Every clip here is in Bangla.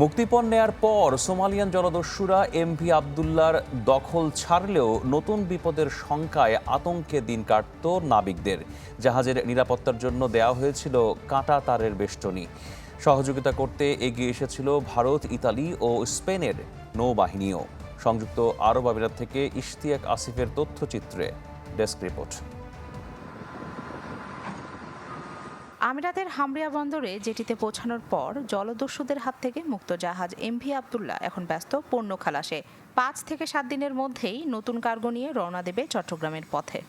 মুক্তিপণ নেয়ার পর সোমালিয়ান জলদস্যুরা এমভি আবদুল্লার দখল ছাড়লেও নতুন বিপদের শঙ্কায় আতঙ্কে দিন কাটত নাবিকদের। জাহাজের নিরাপত্তার জন্য দেওয়া হয়েছিল কাঁটা তারের বেষ্টনী। সহযোগিতা করতে এগিয়ে এসেছিল ভারত, ইতালি ও স্পেনের নৌবাহিনীও। সংযুক্ত আরব আমিরাত থেকে ইশতিয়াক আসিফের তথ্যচিত্রে ডেস্ক রিপোর্ট। আমিরাতের হামরিয়া বন্দরে জেটিতে পৌঁছানোর পর জলদস্যুদের হাত থেকে মুক্ত জাহাজ এমভি আবদুল্লাহ এখন ব্যস্ত, পণ্য খালাসে। পাঁচ থেকে সাত দিনের মধ্যেই নতুন কার্গো নিয়ে রওনা দেবে চট্টগ্রামের পথে।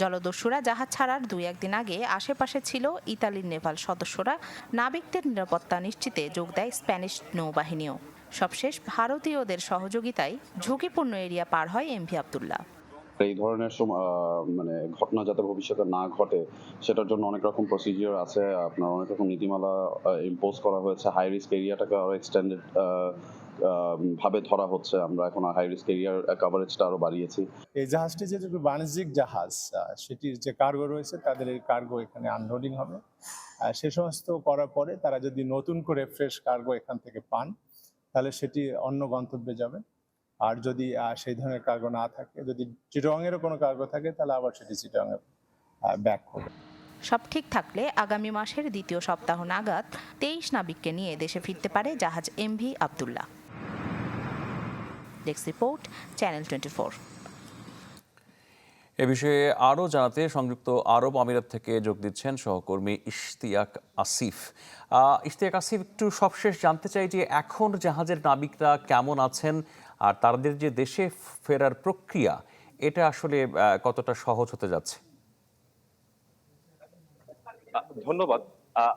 জলদস্যুরা জাহাজ ছাড়ার দুই একদিন আগে আশেপাশে ছিল ইতালির নেভাল সদস্যরা। নাবিকদের নিরাপত্তা নিশ্চিতে যোগ দেয় স্প্যানিশ নৌবাহিনীও। সবশেষ ভারতীয়দের সহযোগিতায় ঝুঁকিপূর্ণ এরিয়া পার হয় এমভি আবদুল্লাহ। এই ধরনের মানে ঘটনা যাতে ভবিষ্যতে না ঘটে, সেটার জন্য অনেক রকম প্রসিজিওর আছে। আপনার অনেক রকম নীতিমালা ইম্পোজ করা হয়েছে। হাই রিস্ক এরিয়াটাকে আরও এক্সটেন্ডেড ভাবে ধরা হচ্ছে। আমরা এখন হাই রিস্ক এরিয়ার কভারেজটা আরও বাড়িয়েছি। এই জাহাজটি যেহেতু বাণিজ্যিক জাহাজ সেটির যে কার্গো রয়েছে, তাদের এই কার্গো এখানে আনলোডিং হবে। সে সমস্ত করার পরে তারা যদি নতুন করে ফ্রেশ কার্গো এখান থেকে পান, তাহলে সেটি অন্য গন্তব্যে যাবে। আর যদি সেই ধরনের কার্গো না থাকে, যদি চিটংয়েরও কোনো কার্গো থাকে, তাহলে আবার সেটি চিটংয়ে ব্যাক হবে সব ঠিক থাকলে আগামী মাসের দ্বিতীয় সপ্তাহ নাগাদ তেইশ নাবিককে নিয়ে দেশে ফিরতে পারে জাহাজ MV Abdullah. Desk report, channel twenty এ বিষয়ে আরও জানাতে সংযুক্ত আরব আমিরাত থেকে যোগ দিচ্ছেন সহকর্মী ইশতিয়াক আসিফ। ইশতিয়াক আসিফ, একটু সবশেষ জানতে চাই যে এখন জাহাজের নাবিকরা কেমন আছেন আর তাদের যে দেশে ফেরার প্রক্রিয়া, এটা আসলে কতটা সহজ হতে যাচ্ছে? ধন্যবাদ।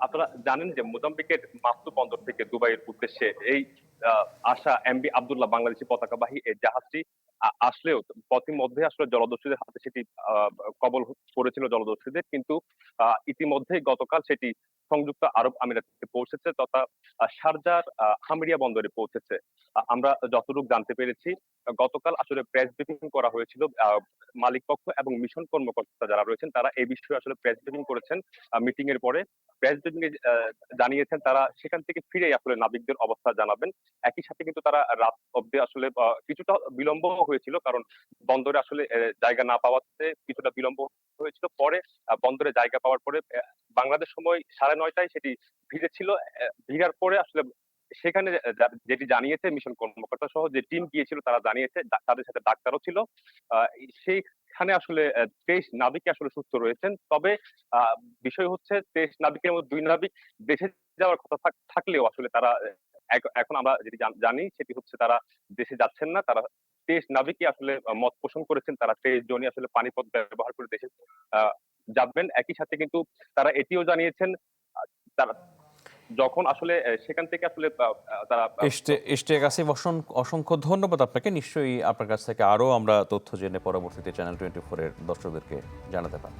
আপনারা জানেন যে মোজাম্বিকের মাস্তু বন্দর থেকে দুবাইয়ের উদ্দেশ্যে এই আসা এমবি আব্দুল্লাহ বাংলাদেশি পতাকাবাহী এই জাহাজটি আ- পথের পথিমধ্যে আসলে জলদস্যুদের হাতে সেটি কবল পড়েছিল জলদস্যুদের। কিন্তু ইতিমধ্যেই গতকাল সেটি সংযুক্ত আরব আমিরাতে পৌঁছেছে তথা আহ, হামরিয়া বন্দরে পৌঁছেছে। আমরা যতটুকু জানতে পেরেছি গতকাল আসলে প্রেস ব্রিফিং করা হয়েছিল মালিক পক্ষ এবং মিশন কর্মকর্তা যারা রয়েছেন তারা এই বিষয়ে আসলে প্রেস ব্রিফিং করেছেন মিটিং এর পরে। প্রেস ব্রিফিং এ জানিয়েছেন তারা সেখান থেকে ফিরে আসলে নাবিকদের অবস্থা জানাবেন। একই সাথে কিন্তু তারা রাত অব্দি আসলে কিছুটা বিলম্ব হয়েছিল কারণ বন্দরে আসলে জায়গা না পাওয়াতে কিছুটা বিলম্ব হয়েছিল। পরে বন্দরে জায়গা পাওয়ার পরে বাংলাদেশ সময় সাড়ে নয়টায় সেটি ভিড়ে ছিল ভিড়ার পরে আসলে সেখানে যেটি জানিয়েছে মিশন কর্মকর্তা সহ যে টিম গিয়েছিল তারা জানিয়েছে তাদের সাথে ডাক্তারও ছিল। সেইখানে আসলে তেইশ নাবিক আসলে সুস্থ রয়েছেন। তবে বিষয় হচ্ছে তেইশ নাবিকের মধ্যে দুই নাবিক দেশে যাওয়ার কথা থাকলেও আসলে তারা এখন আমরা যেটি জানি সেটি হচ্ছে তারা দেশে যাচ্ছেন না। তারা তেইশ নাবিকই আসলে, মত পোষণ করেছেন। তারা তেইশ জনই আসলে পানিপথ ব্যবহার করে দেশে যাবেন একই সাথে কিন্তু তারা এটিও জানিয়েছেন তারা যখন আসলে সেখান থেকে আসলে তারা কাছে ইশতিয়াক অসংখ্য অসংখ্য ধন্যবাদ আপনাকে। নিশ্চয়ই আপনার কাছ থেকে আরও আমরা তথ্য জেনে পরবর্তীতে চ্যানেল টোয়েন্টি ফোরের দর্শকদেরকে জানাতে পারব।